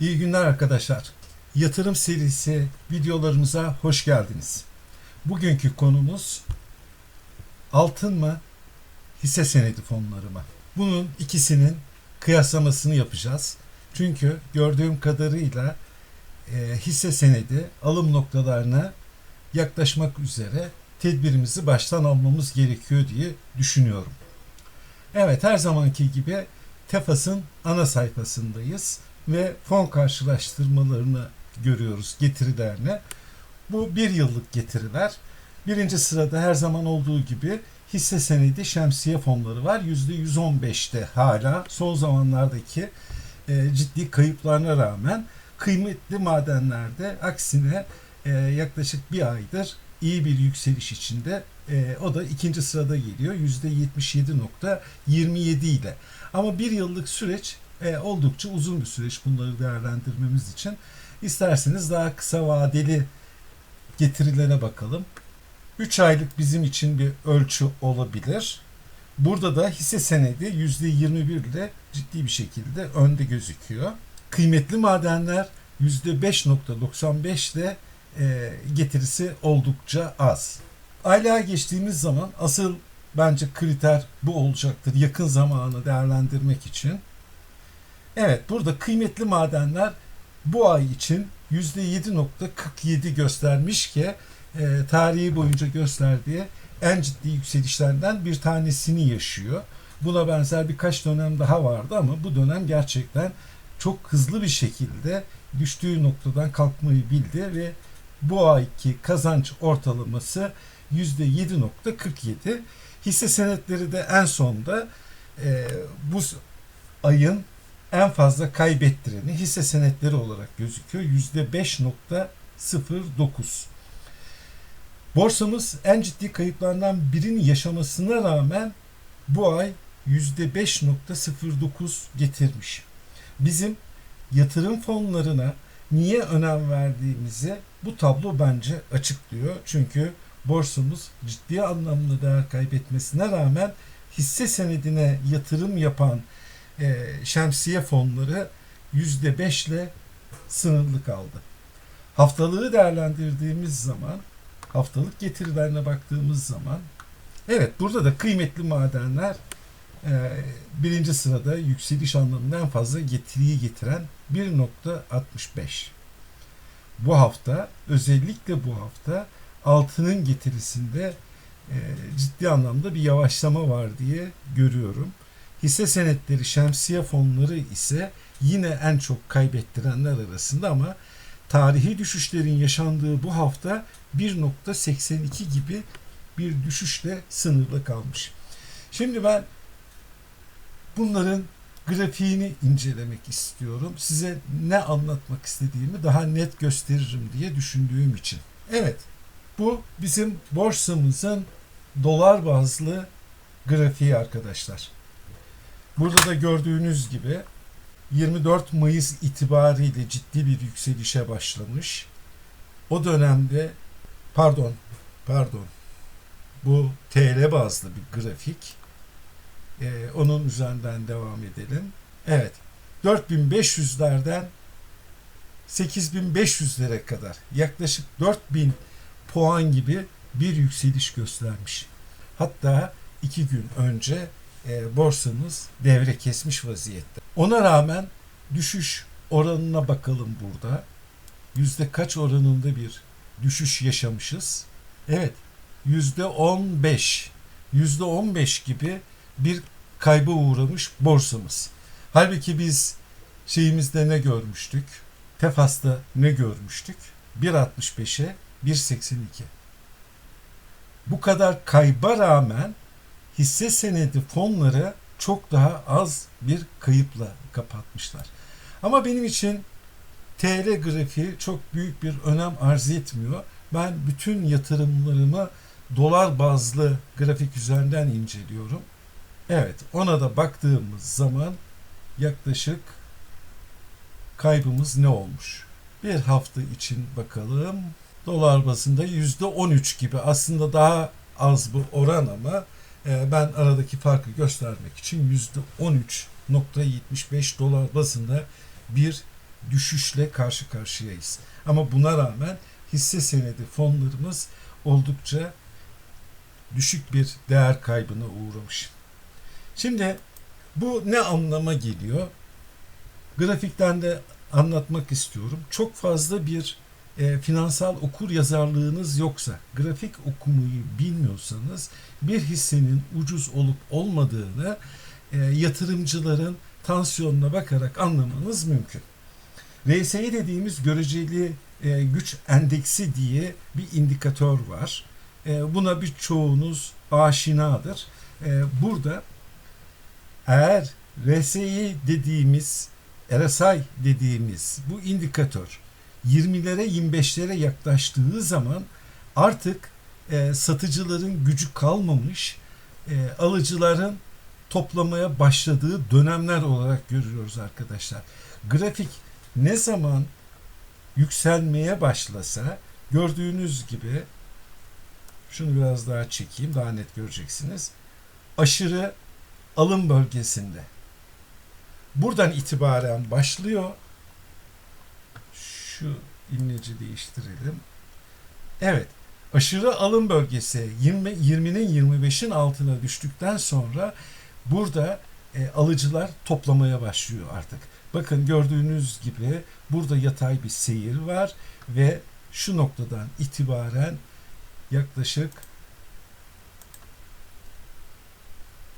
İyi günler arkadaşlar. Yatırım serisi videolarımıza hoş geldiniz. Bugünkü konumuz altın mı, hisse senedi fonları mı? Bunun ikisinin kıyaslamasını yapacağız. Çünkü gördüğüm kadarıyla e, hisse senedi alım noktalarına yaklaşmak üzere tedbirimizi baştan almamız gerekiyor diye düşünüyorum. Evet her zamanki gibi Tefas'ın ana sayfasındayız ve fon karşılaştırmalarını görüyoruz getirilerini. Bu bir yıllık getiriler. Birinci sırada her zaman olduğu gibi hisse senedi şemsiye fonları var. %115'te hala son zamanlardaki e, ciddi kayıplarına rağmen kıymetli madenlerde aksine e, yaklaşık bir aydır iyi bir yükseliş içinde. E, o da ikinci sırada geliyor %77.27 ile. Ama bir yıllık süreç e, oldukça uzun bir süreç bunları değerlendirmemiz için. İsterseniz daha kısa vadeli getirilere bakalım. 3 aylık bizim için bir ölçü olabilir. Burada da hisse senedi %21 ile ciddi bir şekilde önde gözüküyor. Kıymetli madenler %5.95 ile e, getirisi oldukça az. Aylığa geçtiğimiz zaman asıl bence kriter bu olacaktır yakın zamanı değerlendirmek için. Evet burada kıymetli madenler bu ay için %7.47 göstermiş ki e, tarihi boyunca gösterdiği en ciddi yükselişlerden bir tanesini yaşıyor. Buna benzer birkaç dönem daha vardı ama bu dönem gerçekten çok hızlı bir şekilde düştüğü noktadan kalkmayı bildi ve bu ayki kazanç ortalaması %7.47. Hisse senetleri de en sonda e, bu ayın en fazla kaybettireni hisse senetleri olarak gözüküyor. %5.09. Borsamız en ciddi kayıplardan birini yaşamasına rağmen bu ay %5.09 getirmiş. Bizim yatırım fonlarına niye önem verdiğimizi bu tablo bence açıklıyor. Çünkü borsamız ciddi anlamda değer kaybetmesine rağmen hisse senedine yatırım yapan e, şemsiye fonları %5 ile sınırlı kaldı. Haftalığı değerlendirdiğimiz zaman haftalık getirilerine baktığımız zaman evet burada da kıymetli madenler e, birinci sırada yükseliş anlamında en fazla getiriyi getiren 1.65. Bu hafta özellikle bu hafta altının getirisinde e, ciddi anlamda bir yavaşlama var diye görüyorum. Hisse senetleri, şemsiye fonları ise yine en çok kaybettirenler arasında ama tarihi düşüşlerin yaşandığı bu hafta 1.82 gibi bir düşüşle sınırlı kalmış. Şimdi ben bunların grafiğini incelemek istiyorum. Size ne anlatmak istediğimi daha net gösteririm diye düşündüğüm için. Evet, bu bizim borsamızın dolar bazlı grafiği arkadaşlar. Burada da gördüğünüz gibi 24 Mayıs itibariyle ciddi bir yükselişe başlamış. O dönemde pardon pardon bu TL bazlı bir grafik. Ee, onun üzerinden devam edelim. Evet 4500'lerden 8500'lere kadar yaklaşık 4000 puan gibi bir yükseliş göstermiş. Hatta iki gün önce e, borsamız devre kesmiş vaziyette. Ona rağmen düşüş oranına bakalım burada. Yüzde kaç oranında bir düşüş yaşamışız? Evet, yüzde on beş. Yüzde on beş gibi bir kayba uğramış borsamız. Halbuki biz şeyimizde ne görmüştük? Tefas'ta ne görmüştük? 1.65'e 1.82. Bu kadar kayba rağmen hisse senedi fonları çok daha az bir kayıpla kapatmışlar. Ama benim için TL grafiği çok büyük bir önem arz etmiyor. Ben bütün yatırımlarımı dolar bazlı grafik üzerinden inceliyorum. Evet, ona da baktığımız zaman yaklaşık kaybımız ne olmuş? Bir hafta için bakalım. Dolar bazında %13 gibi aslında daha az bu oran ama ben aradaki farkı göstermek için %13.75 dolar bazında bir düşüşle karşı karşıyayız. Ama buna rağmen hisse senedi fonlarımız oldukça düşük bir değer kaybına uğramış. Şimdi bu ne anlama geliyor? Grafikten de anlatmak istiyorum. Çok fazla bir e, finansal okur yazarlığınız yoksa, grafik okumayı bilmiyorsanız bir hissenin ucuz olup olmadığını e, yatırımcıların tansiyonuna bakarak anlamanız mümkün. RSI dediğimiz göreceli e, güç endeksi diye bir indikatör var. E, buna birçoğunuz aşinadır. E, burada eğer RSI dediğimiz RSI dediğimiz bu indikatör 20'lere 25'lere yaklaştığı zaman artık e, satıcıların gücü kalmamış, e, alıcıların toplamaya başladığı dönemler olarak görüyoruz arkadaşlar. Grafik ne zaman yükselmeye başlasa gördüğünüz gibi şunu biraz daha çekeyim daha net göreceksiniz. Aşırı alım bölgesinde. Buradan itibaren başlıyor. Şu imleci değiştirelim. Evet. Aşırı alım bölgesi 20 20'nin 25'in altına düştükten sonra burada e, alıcılar toplamaya başlıyor artık. Bakın gördüğünüz gibi burada yatay bir seyir var ve şu noktadan itibaren yaklaşık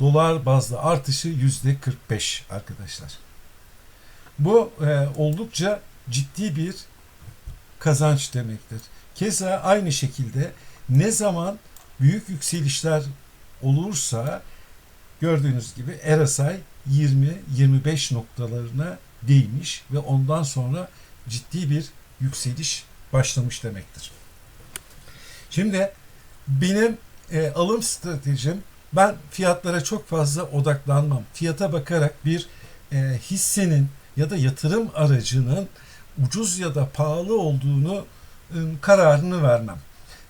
dolar bazlı artışı yüzde 45 arkadaşlar. Bu e, oldukça ciddi bir kazanç demektir. Keza aynı şekilde ne zaman büyük yükselişler olursa gördüğünüz gibi RSI 20-25 noktalarına değmiş ve ondan sonra ciddi bir yükseliş başlamış demektir. Şimdi benim e, alım stratejim ben fiyatlara çok fazla odaklanmam. Fiyata bakarak bir e, hissenin ya da yatırım aracının ucuz ya da pahalı olduğunu e, kararını vermem.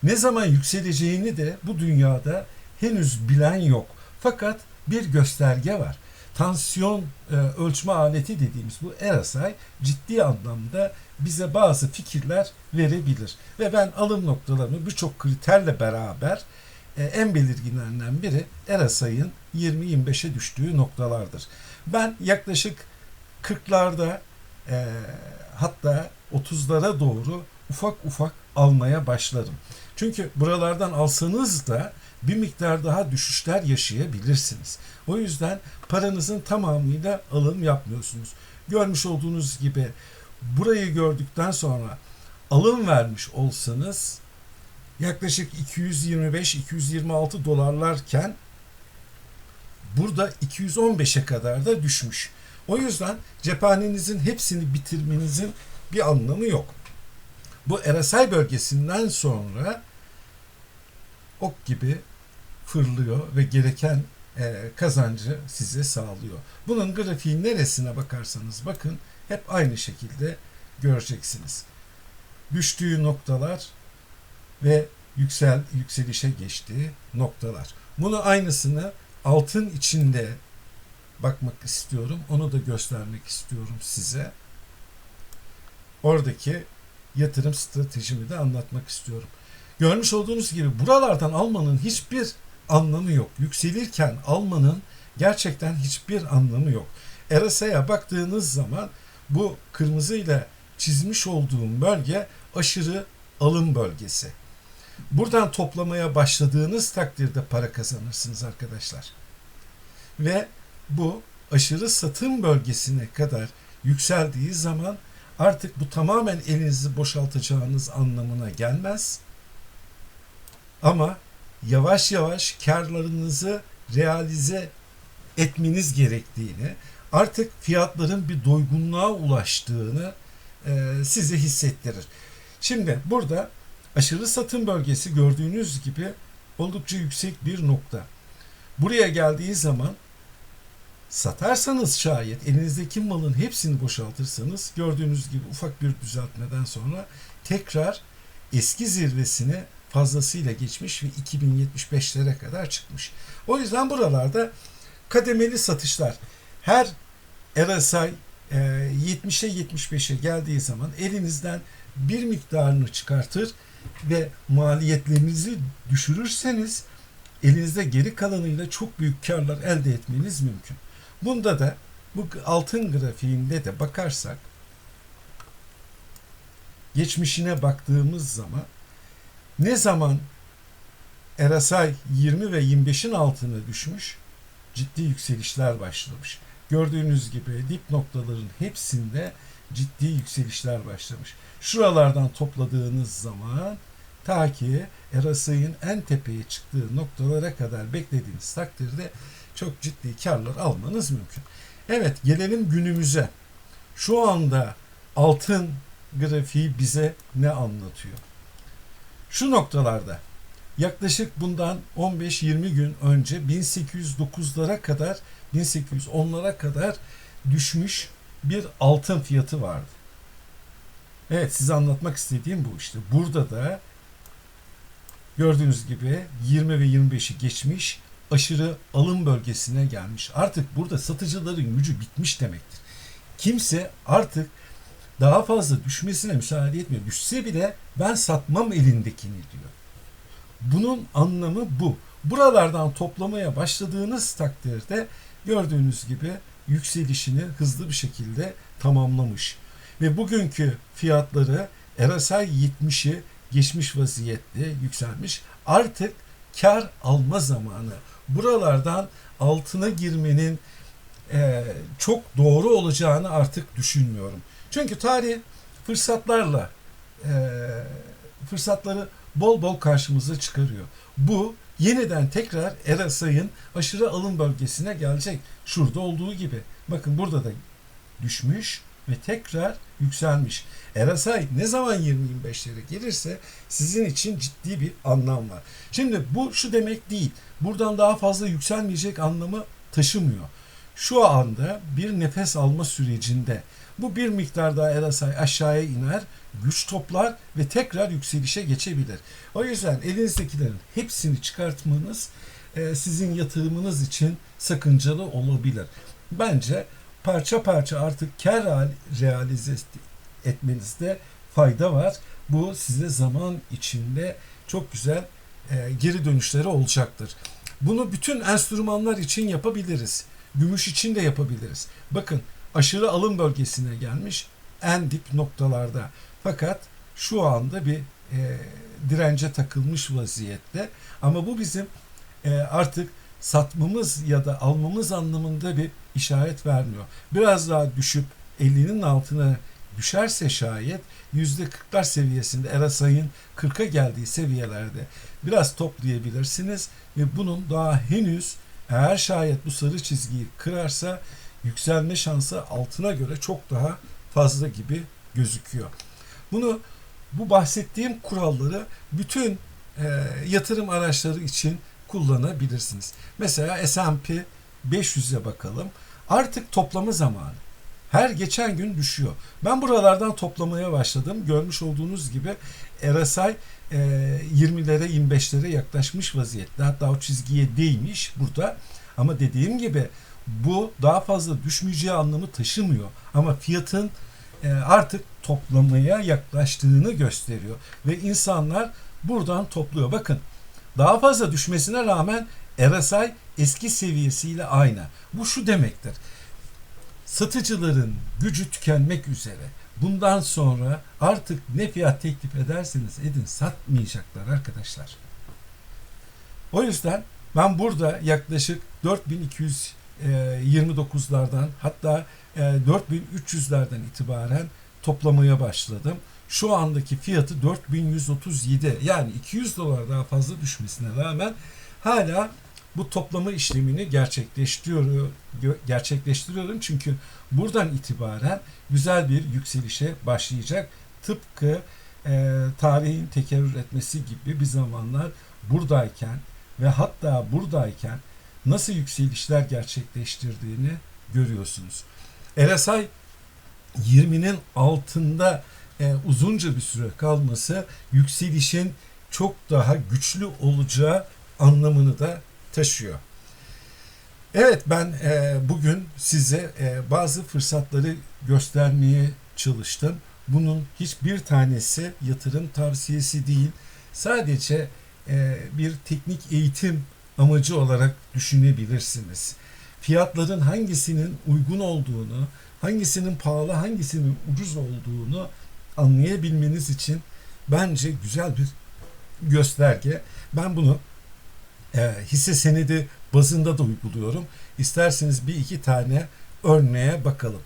Ne zaman yükseleceğini de bu dünyada henüz bilen yok. Fakat bir gösterge var. Tansiyon e, ölçme aleti dediğimiz bu RSI ciddi anlamda bize bazı fikirler verebilir. Ve ben alım noktalarını birçok kriterle beraber e, en belirginlerinden biri RSI'ın 20-25'e düştüğü noktalardır. Ben yaklaşık 40'larda e, hatta 30'lara doğru ufak ufak almaya başlarım. Çünkü buralardan alsanız da bir miktar daha düşüşler yaşayabilirsiniz. O yüzden paranızın tamamıyla alım yapmıyorsunuz. Görmüş olduğunuz gibi burayı gördükten sonra alım vermiş olsanız yaklaşık 225-226 dolarlarken burada 215'e kadar da düşmüş. O yüzden cephanenizin hepsini bitirmenizin bir anlamı yok. Bu RSI bölgesinden sonra ok gibi fırlıyor ve gereken e, kazancı size sağlıyor. Bunun grafiğin neresine bakarsanız bakın hep aynı şekilde göreceksiniz. Düştüğü noktalar ve yüksel yükselişe geçtiği noktalar. Bunu aynısını altın içinde bakmak istiyorum. Onu da göstermek istiyorum size. Oradaki yatırım stratejimi de anlatmak istiyorum. Görmüş olduğunuz gibi buralardan almanın hiçbir anlamı yok. Yükselirken almanın gerçekten hiçbir anlamı yok. RSI'ye baktığınız zaman bu kırmızıyla çizmiş olduğum bölge aşırı alım bölgesi. Buradan toplamaya başladığınız takdirde para kazanırsınız arkadaşlar. Ve bu aşırı satım bölgesine kadar yükseldiği zaman artık bu tamamen elinizi boşaltacağınız anlamına gelmez. Ama yavaş yavaş karlarınızı realize etmeniz gerektiğini, artık fiyatların bir doygunluğa ulaştığını e, size hissettirir. Şimdi burada aşırı satım bölgesi gördüğünüz gibi oldukça yüksek bir nokta. Buraya geldiği zaman satarsanız şayet elinizdeki malın hepsini boşaltırsanız gördüğünüz gibi ufak bir düzeltmeden sonra tekrar eski zirvesine fazlasıyla geçmiş ve 2075'lere kadar çıkmış. O yüzden buralarda kademeli satışlar her RSI e, 70'e 75'e geldiği zaman elinizden bir miktarını çıkartır ve maliyetlerinizi düşürürseniz elinizde geri kalanıyla çok büyük karlar elde etmeniz mümkün. Bunda da bu altın grafiğinde de bakarsak geçmişine baktığımız zaman ne zaman RSI 20 ve 25'in altına düşmüş ciddi yükselişler başlamış. Gördüğünüz gibi dip noktaların hepsinde ciddi yükselişler başlamış. Şuralardan topladığınız zaman ta ki RSI'nin en tepeye çıktığı noktalara kadar beklediğiniz takdirde çok ciddi karlar almanız mümkün. Evet gelelim günümüze. Şu anda altın grafiği bize ne anlatıyor? Şu noktalarda yaklaşık bundan 15-20 gün önce 1809'lara kadar 1810'lara kadar düşmüş bir altın fiyatı vardı. Evet size anlatmak istediğim bu işte. Burada da gördüğünüz gibi 20 ve 25'i geçmiş aşırı alım bölgesine gelmiş. Artık burada satıcıların gücü bitmiş demektir. Kimse artık daha fazla düşmesine müsaade etmiyor. Düşse bile ben satmam elindekini diyor. Bunun anlamı bu. Buralardan toplamaya başladığınız takdirde gördüğünüz gibi yükselişini hızlı bir şekilde tamamlamış. Ve bugünkü fiyatları RSI 70'i geçmiş vaziyette yükselmiş. Artık kar alma zamanı. Buralardan altına girmenin e, çok doğru olacağını artık düşünmüyorum. Çünkü tarih fırsatlarla e, fırsatları bol bol karşımıza çıkarıyor. Bu yeniden tekrar RSI'nin aşırı alım bölgesine gelecek. Şurada olduğu gibi. Bakın burada da düşmüş ve tekrar yükselmiş. RSI ne zaman 20-25'lere gelirse sizin için ciddi bir anlam var. Şimdi bu şu demek değil. Buradan daha fazla yükselmeyecek anlamı taşımıyor. Şu anda bir nefes alma sürecinde bu bir miktar daha RSI aşağıya iner, güç toplar ve tekrar yükselişe geçebilir. O yüzden elinizdekilerin hepsini çıkartmanız e, sizin yatırımınız için sakıncalı olabilir. Bence parça parça artık kar realize etmenizde fayda var. Bu size zaman içinde çok güzel e, geri dönüşleri olacaktır. Bunu bütün enstrümanlar için yapabiliriz. Gümüş için de yapabiliriz. Bakın aşırı alım bölgesine gelmiş en dip noktalarda. Fakat şu anda bir e, dirence takılmış vaziyette. Ama bu bizim e, artık satmamız ya da almamız anlamında bir işaret vermiyor. Biraz daha düşüp 50'nin altına düşerse şayet %40'lar seviyesinde Erasay'ın 40'a geldiği seviyelerde biraz toplayabilirsiniz ve bunun daha henüz eğer şayet bu sarı çizgiyi kırarsa yükselme şansı altına göre çok daha fazla gibi gözüküyor. Bunu bu bahsettiğim kuralları bütün e, yatırım araçları için kullanabilirsiniz. Mesela S&P 500'e bakalım. Artık toplama zamanı. Her geçen gün düşüyor. Ben buralardan toplamaya başladım. Görmüş olduğunuz gibi RSI e, 20'lere 25'lere yaklaşmış vaziyette. Hatta o çizgiye değmiş burada. Ama dediğim gibi bu daha fazla düşmeyeceği anlamı taşımıyor. Ama fiyatın e, artık toplamaya yaklaştığını gösteriyor. Ve insanlar buradan topluyor. Bakın daha fazla düşmesine rağmen RSI eski seviyesiyle aynı. Bu şu demektir. Satıcıların gücü tükenmek üzere. Bundan sonra artık ne fiyat teklif ederseniz edin satmayacaklar arkadaşlar. O yüzden ben burada yaklaşık 4229'lardan hatta 4300'lerden itibaren toplamaya başladım. Şu andaki fiyatı 4137 yani 200 dolar daha fazla düşmesine rağmen hala bu toplama işlemini gerçekleştiriyorum, gerçekleştiriyorum çünkü buradan itibaren güzel bir yükselişe başlayacak. Tıpkı e, tarihin tekerrür etmesi gibi bir zamanlar buradayken ve hatta buradayken nasıl yükselişler gerçekleştirdiğini görüyorsunuz. RSI 20'nin altında e, uzunca bir süre kalması yükselişin çok daha güçlü olacağı anlamını da taşıyor. Evet ben e, bugün size e, bazı fırsatları göstermeye çalıştım. Bunun hiçbir tanesi yatırım tavsiyesi değil. Sadece e, bir teknik eğitim amacı olarak düşünebilirsiniz. Fiyatların hangisinin uygun olduğunu, hangisinin pahalı, hangisinin ucuz olduğunu anlayabilmeniz için bence güzel bir gösterge. Ben bunu e, hisse senedi bazında da uyguluyorum. İsterseniz bir iki tane örneğe bakalım.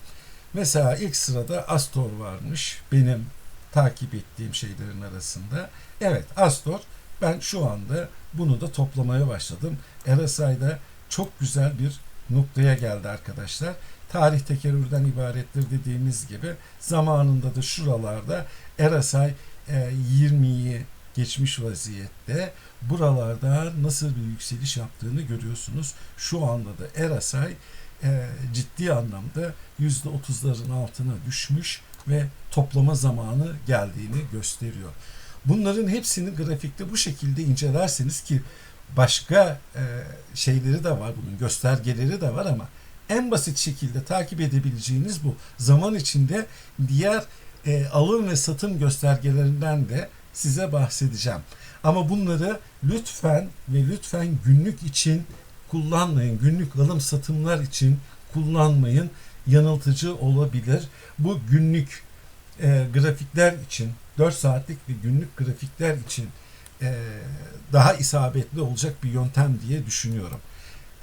Mesela ilk sırada Astor varmış benim takip ettiğim şeylerin arasında. Evet Astor ben şu anda bunu da toplamaya başladım. RSI'da çok güzel bir noktaya geldi arkadaşlar. Tarih tekerrürden ibarettir dediğimiz gibi zamanında da şuralarda RSI e, 20'yi geçmiş vaziyette. Buralarda nasıl bir yükseliş yaptığını görüyorsunuz. Şu anda da RSI e, ciddi anlamda %30'ların altına düşmüş ve toplama zamanı geldiğini gösteriyor. Bunların hepsini grafikte bu şekilde incelerseniz ki başka e, şeyleri de var bunun göstergeleri de var ama en basit şekilde takip edebileceğiniz bu. Zaman içinde diğer e, alım ve satım göstergelerinden de size bahsedeceğim. Ama bunları lütfen ve lütfen günlük için kullanmayın. Günlük alım satımlar için kullanmayın. Yanıltıcı olabilir. Bu günlük e, grafikler için 4 saatlik ve günlük grafikler için e, daha isabetli olacak bir yöntem diye düşünüyorum.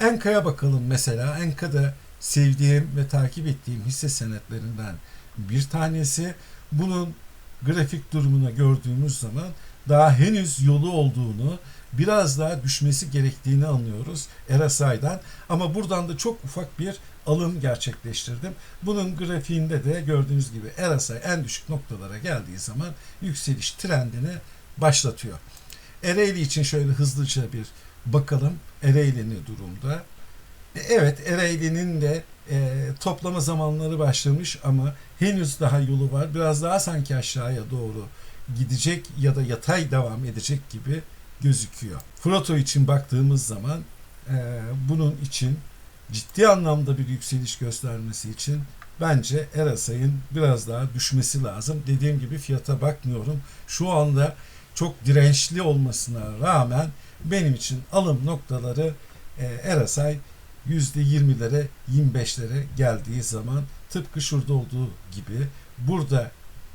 Enka'ya bakalım mesela. Enka'da sevdiğim ve takip ettiğim hisse senetlerinden bir tanesi. Bunun grafik durumuna gördüğümüz zaman daha henüz yolu olduğunu, biraz daha düşmesi gerektiğini anlıyoruz RSI'dan. Ama buradan da çok ufak bir alım gerçekleştirdim. Bunun grafiğinde de gördüğünüz gibi RSI en düşük noktalara geldiği zaman yükseliş trendini başlatıyor. Ereğli için şöyle hızlıca bir bakalım. Ereğli ne durumda? E, evet Ereğli'nin de e, toplama zamanları başlamış ama henüz daha yolu var. Biraz daha sanki aşağıya doğru gidecek ya da yatay devam edecek gibi gözüküyor. Froto için baktığımız zaman e, bunun için ciddi anlamda bir yükseliş göstermesi için bence RSI'nin biraz daha düşmesi lazım. Dediğim gibi fiyata bakmıyorum. Şu anda çok dirençli olmasına rağmen benim için alım noktaları e, RSI %20'lere 25'lere geldiği zaman tıpkı şurada olduğu gibi burada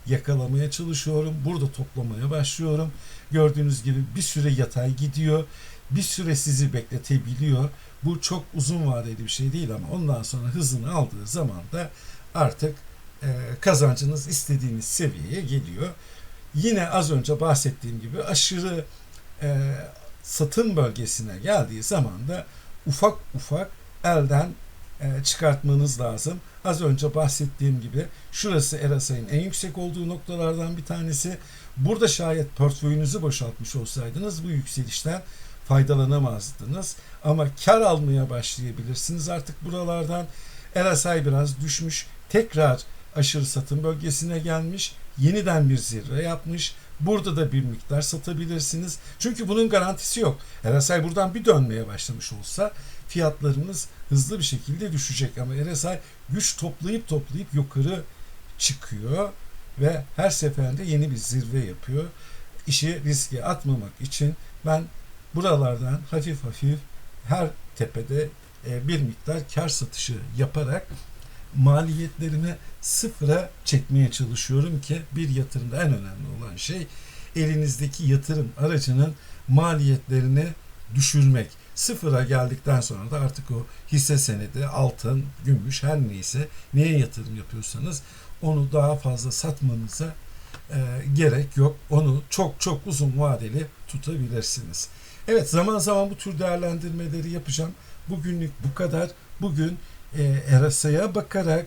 yakalamaya çalışıyorum. Burada toplamaya başlıyorum. Gördüğünüz gibi bir süre yatay gidiyor. Bir süre sizi bekletebiliyor. Bu çok uzun vadeli bir şey değil ama ondan sonra hızını aldığı zaman da artık e, kazancınız istediğiniz seviyeye geliyor. Yine az önce bahsettiğim gibi aşırı e, satın bölgesine geldiği zaman da ufak ufak elden e, çıkartmanız lazım. Az önce bahsettiğim gibi şurası RSI'nin en yüksek olduğu noktalardan bir tanesi. Burada şayet portföyünüzü boşaltmış olsaydınız bu yükselişten faydalanamazdınız. Ama kar almaya başlayabilirsiniz artık buralardan. RSI biraz düşmüş. Tekrar aşırı satım bölgesine gelmiş. Yeniden bir zirve yapmış. Burada da bir miktar satabilirsiniz. Çünkü bunun garantisi yok. RSI buradan bir dönmeye başlamış olsa fiyatlarımız hızlı bir şekilde düşecek. Ama RSI güç toplayıp toplayıp yukarı çıkıyor ve her seferinde yeni bir zirve yapıyor. İşi riske atmamak için ben buralardan hafif hafif her tepede e, bir miktar kar satışı yaparak maliyetlerimi sıfıra çekmeye çalışıyorum ki bir yatırımda en önemli olan şey elinizdeki yatırım aracının maliyetlerini düşürmek. Sıfıra geldikten sonra da artık o hisse senedi, altın, gümüş her neyse neye yatırım yapıyorsanız onu daha fazla satmanıza e, gerek yok. Onu çok çok uzun vadeli tutabilirsiniz. Evet zaman zaman bu tür değerlendirmeleri yapacağım. Bugünlük bu kadar. Bugün e, RSI'ye bakarak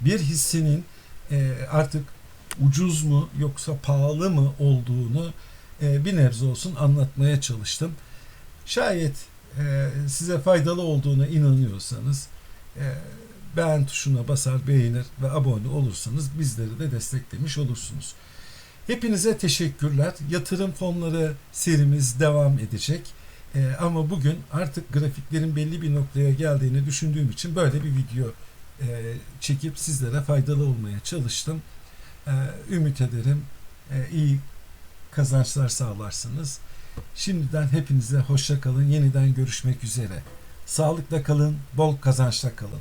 bir hissenin e, artık ucuz mu yoksa pahalı mı olduğunu e, bir nebze olsun anlatmaya çalıştım. Şayet e, size faydalı olduğuna inanıyorsanız e, beğen tuşuna basar, beğenir ve abone olursanız bizleri de desteklemiş olursunuz. Hepinize teşekkürler. Yatırım fonları serimiz devam edecek. E, ama bugün artık grafiklerin belli bir noktaya geldiğini düşündüğüm için böyle bir video e, çekip sizlere faydalı olmaya çalıştım. E, ümit ederim e, iyi kazançlar sağlarsınız. Şimdiden hepinize hoşça kalın. Yeniden görüşmek üzere. Sağlıkla kalın, bol kazançla kalın.